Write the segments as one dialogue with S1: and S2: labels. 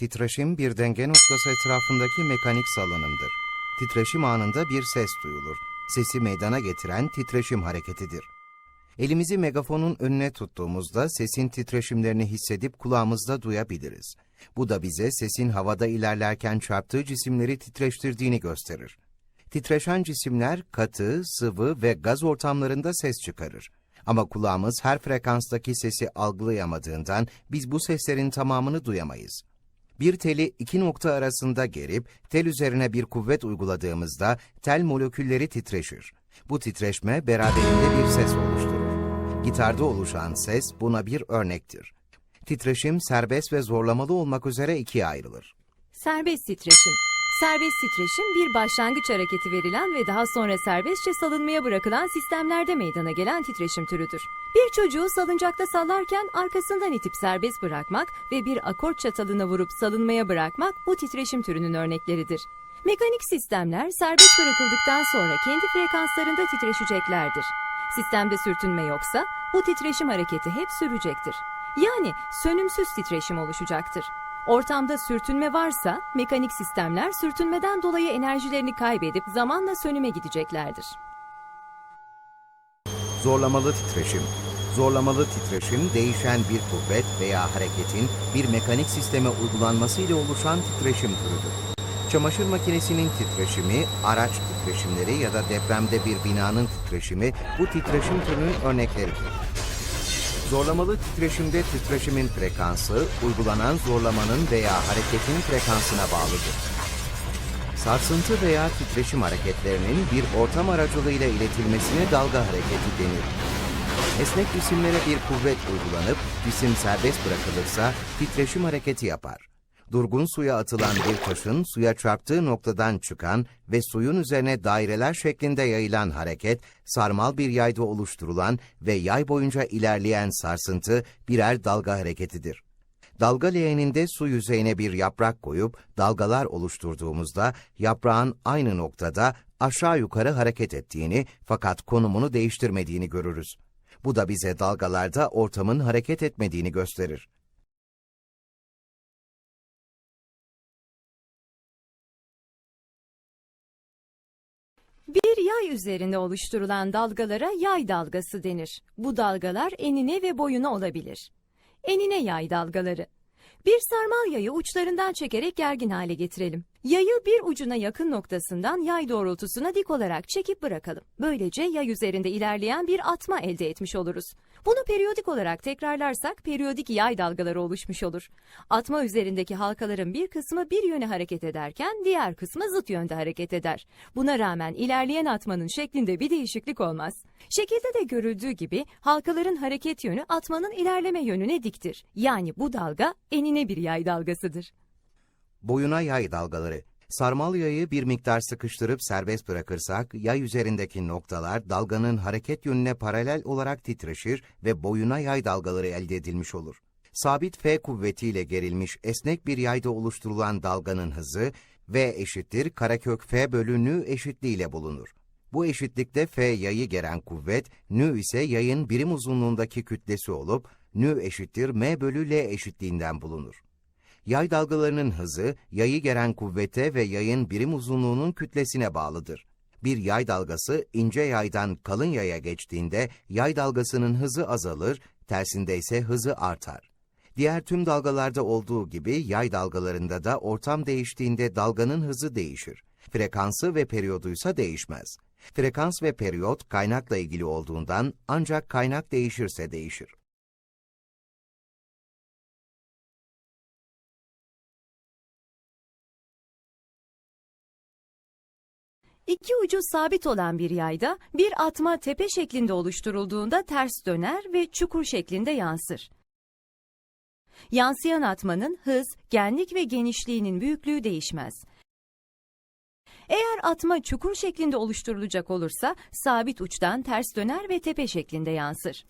S1: Titreşim bir denge noktası etrafındaki mekanik salınımdır. Titreşim anında bir ses duyulur. Sesi meydana getiren titreşim hareketidir. Elimizi megafonun önüne tuttuğumuzda sesin titreşimlerini hissedip kulağımızda duyabiliriz. Bu da bize sesin havada ilerlerken çarptığı cisimleri titreştirdiğini gösterir. Titreşen cisimler katı, sıvı ve gaz ortamlarında ses çıkarır. Ama kulağımız her frekanstaki sesi algılayamadığından biz bu seslerin tamamını duyamayız. Bir teli iki nokta arasında gerip tel üzerine bir kuvvet uyguladığımızda tel molekülleri titreşir. Bu titreşme beraberinde bir ses oluşturur. Gitarda oluşan ses buna bir örnektir. Titreşim serbest ve zorlamalı olmak üzere ikiye ayrılır.
S2: Serbest titreşim. Serbest titreşim bir başlangıç hareketi verilen ve daha sonra serbestçe salınmaya bırakılan sistemlerde meydana gelen titreşim türüdür. Bir çocuğu salıncakta sallarken arkasından itip serbest bırakmak ve bir akort çatalına vurup salınmaya bırakmak bu titreşim türünün örnekleridir. Mekanik sistemler serbest bırakıldıktan sonra kendi frekanslarında titreşeceklerdir. Sistemde sürtünme yoksa bu titreşim hareketi hep sürecektir. Yani sönümsüz titreşim oluşacaktır. Ortamda sürtünme varsa mekanik sistemler sürtünmeden dolayı enerjilerini kaybedip zamanla sönüme gideceklerdir.
S1: Zorlamalı titreşim. Zorlamalı titreşim, değişen bir kuvvet veya hareketin bir mekanik sisteme uygulanması ile oluşan titreşim türüdür. Çamaşır makinesinin titreşimi, araç titreşimleri ya da depremde bir binanın titreşimi bu titreşim türünün örnekleridir. Zorlamalı titreşimde titreşimin frekansı, uygulanan zorlamanın veya hareketin frekansına bağlıdır. Sarsıntı veya titreşim hareketlerinin bir ortam aracılığıyla iletilmesine dalga hareketi denir. Esnek cisimlere bir kuvvet uygulanıp cisim serbest bırakılırsa titreşim hareketi yapar. Durgun suya atılan bir taşın suya çarptığı noktadan çıkan ve suyun üzerine daireler şeklinde yayılan hareket, sarmal bir yayda oluşturulan ve yay boyunca ilerleyen sarsıntı birer dalga hareketidir. Dalga leğeninde su yüzeyine bir yaprak koyup dalgalar oluşturduğumuzda yaprağın aynı noktada aşağı yukarı hareket ettiğini fakat konumunu değiştirmediğini görürüz. Bu da bize dalgalarda ortamın hareket etmediğini gösterir.
S2: Yay üzerinde oluşturulan dalgalara yay dalgası denir. Bu dalgalar enine ve boyuna olabilir. Enine yay dalgaları. Bir sarmal yayı uçlarından çekerek gergin hale getirelim. Yayı bir ucuna yakın noktasından yay doğrultusuna dik olarak çekip bırakalım. Böylece yay üzerinde ilerleyen bir atma elde etmiş oluruz. Bunu periyodik olarak tekrarlarsak periyodik yay dalgaları oluşmuş olur. Atma üzerindeki halkaların bir kısmı bir yöne hareket ederken diğer kısmı zıt yönde hareket eder. Buna rağmen ilerleyen atmanın şeklinde bir değişiklik olmaz. Şekilde de görüldüğü gibi halkaların hareket yönü atmanın ilerleme yönüne diktir. Yani bu dalga enine bir yay dalgasıdır.
S1: Boyuna yay dalgaları. Sarmal yayı bir miktar sıkıştırıp serbest bırakırsak, yay üzerindeki noktalar dalganın hareket yönüne paralel olarak titreşir ve boyuna yay dalgaları elde edilmiş olur. Sabit F kuvvetiyle gerilmiş esnek bir yayda oluşturulan dalganın hızı V eşittir karekök F bölü nü eşitliğiyle bulunur. Bu eşitlikte F yayı geren kuvvet, nü ise yayın birim uzunluğundaki kütlesi olup, nü eşittir M bölü L eşitliğinden bulunur. Yay dalgalarının hızı, yayı geren kuvvete ve yayın birim uzunluğunun kütlesine bağlıdır. Bir yay dalgası ince yaydan kalın yaya geçtiğinde yay dalgasının hızı azalır, tersinde ise hızı artar. Diğer tüm dalgalarda olduğu gibi yay dalgalarında da ortam değiştiğinde dalganın hızı değişir. Frekansı ve periyoduysa değişmez. Frekans ve periyot kaynakla ilgili olduğundan ancak kaynak değişirse değişir.
S2: İki ucu sabit olan bir yayda bir atma tepe şeklinde oluşturulduğunda ters döner ve çukur şeklinde yansır. Yansıyan atmanın hız, genlik ve genişliğinin büyüklüğü değişmez. Eğer atma çukur şeklinde oluşturulacak olursa sabit uçtan ters döner ve tepe şeklinde yansır.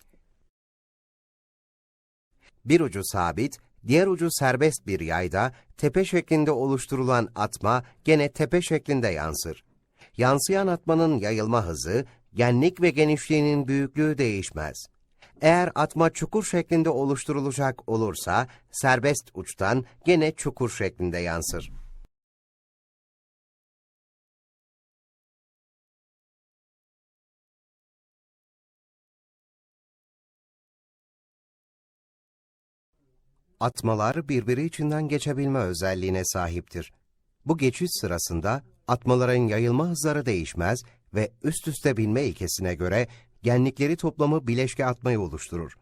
S1: Bir ucu sabit, diğer ucu serbest bir yayda tepe şeklinde oluşturulan atma gene tepe şeklinde yansır. Yansıyan atmanın yayılma hızı, genlik ve genişliğinin büyüklüğü değişmez. Eğer atma çukur şeklinde oluşturulacak olursa serbest uçtan gene çukur şeklinde yansır. Atmalar birbiri içinden geçebilme özelliğine sahiptir. Bu geçiş sırasında atmaların yayılma hızları değişmez ve üst üste binme ilkesine göre genlikleri toplamı bileşke atmayı oluşturur.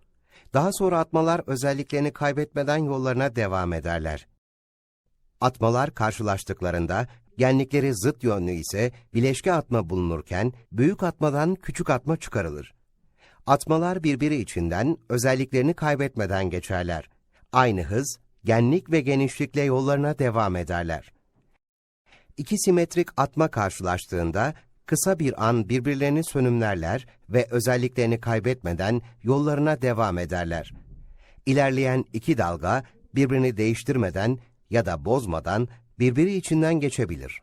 S1: Daha sonra atmalar özelliklerini kaybetmeden yollarına devam ederler. Atmalar karşılaştıklarında genlikleri zıt yönlü ise bileşke atma bulunurken büyük atmadan küçük atma çıkarılır. Atmalar birbiri içinden özelliklerini kaybetmeden geçerler. Aynı hız, genlik ve genişlikle yollarına devam ederler. İki simetrik atma karşılaştığında kısa bir an birbirlerini sönümlerler ve özelliklerini kaybetmeden yollarına devam ederler. İlerleyen iki dalga birbirini değiştirmeden ya da bozmadan birbiri içinden geçebilir.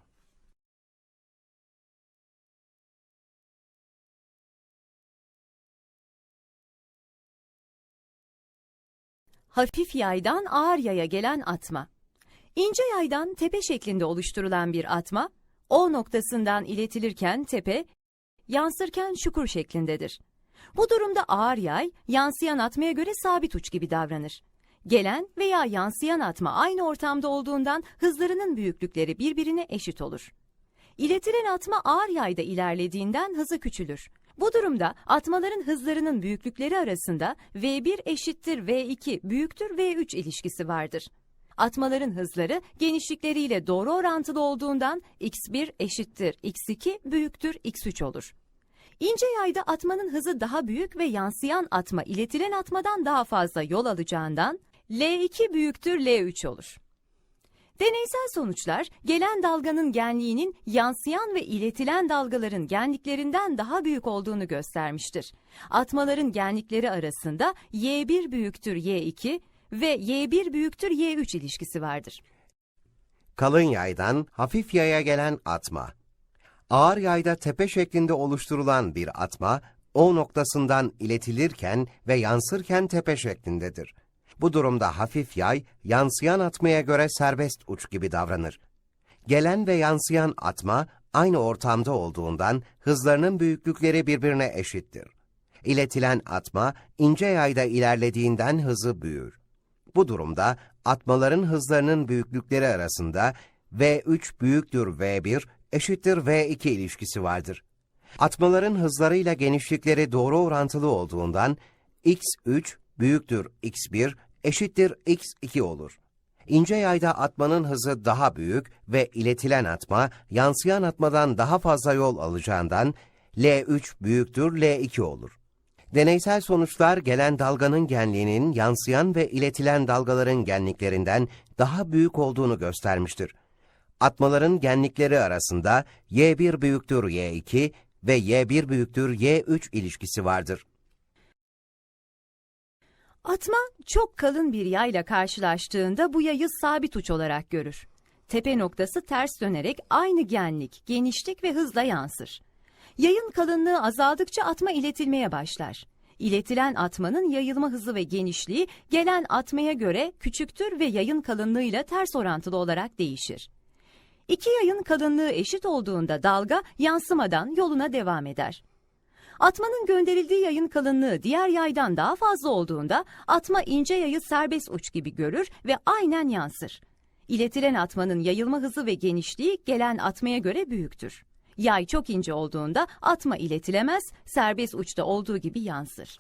S2: Hafif yaydan ağır yaya gelen atma. İnce yaydan tepe şeklinde oluşturulan bir atma, O noktasından iletilirken tepe, yansırken çukur şeklindedir. Bu durumda ağır yay, yansıyan atmaya göre sabit uç gibi davranır. Gelen veya yansıyan atma aynı ortamda olduğundan hızlarının büyüklükleri birbirine eşit olur. İletilen atma ağır yayda ilerlediğinden hızı küçülür. Bu durumda atmaların hızlarının büyüklükleri arasında V1 eşittir V2 büyüktür V3 ilişkisi vardır. Atmaların hızları genişlikleriyle doğru orantılı olduğundan x1 eşittir x2 büyüktür x3 olur. İnce yayda atmanın hızı daha büyük ve yansıyan atma iletilen atmadan daha fazla yol alacağından L2 büyüktür L3 olur. Deneysel sonuçlar gelen dalganın genliğinin yansıyan ve iletilen dalgaların genliklerinden daha büyük olduğunu göstermiştir. Atmaların genlikleri arasında Y1 büyüktür Y2 ve Y1 büyüktür Y3 ilişkisi vardır.
S1: Kalın yaydan hafif yaya gelen atma. Ağır yayda tepe şeklinde oluşturulan bir atma, O noktasından iletilirken ve yansırken tepe şeklindedir. Bu durumda hafif yay, yansıyan atmaya göre serbest uç gibi davranır. Gelen ve yansıyan atma, aynı ortamda olduğundan hızlarının büyüklükleri birbirine eşittir. İletilen atma, ince yayda ilerlediğinden hızı büyür. Bu durumda atmaların hızlarının büyüklükleri arasında V3 büyüktür V1 eşittir V2 ilişkisi vardır. Atmaların hızlarıyla genişlikleri doğru orantılı olduğundan x3 büyüktür x1 eşittir x2 olur. İnce yayda atmanın hızı daha büyük ve iletilen atma yansıyan atmadan daha fazla yol alacağından L3 büyüktür L2 olur. Deneysel sonuçlar gelen dalganın genliğinin yansıyan ve iletilen dalgaların genliklerinden daha büyük olduğunu göstermiştir. Atmaların genlikleri arasında Y1 büyüktür Y2 ve Y1 büyüktür Y3 ilişkisi vardır.
S2: Atma çok kalın bir yayla karşılaştığında bu yayı sabit uç olarak görür. Tepe noktası ters dönerek aynı genlik, genişlik ve hızla yansır. Yayın kalınlığı azaldıkça atma iletilmeye başlar. İletilen atmanın yayılma hızı ve genişliği gelen atmaya göre küçüktür ve yayın kalınlığıyla ters orantılı olarak değişir. İki yayın kalınlığı eşit olduğunda dalga yansımadan yoluna devam eder. Atmanın gönderildiği yayın kalınlığı diğer yaydan daha fazla olduğunda atma ince yayı serbest uç gibi görür ve aynen yansır. İletilen atmanın yayılma hızı ve genişliği gelen atmaya göre büyüktür. Yay çok ince olduğunda atma iletilemez, serbest uçta olduğu gibi yansır.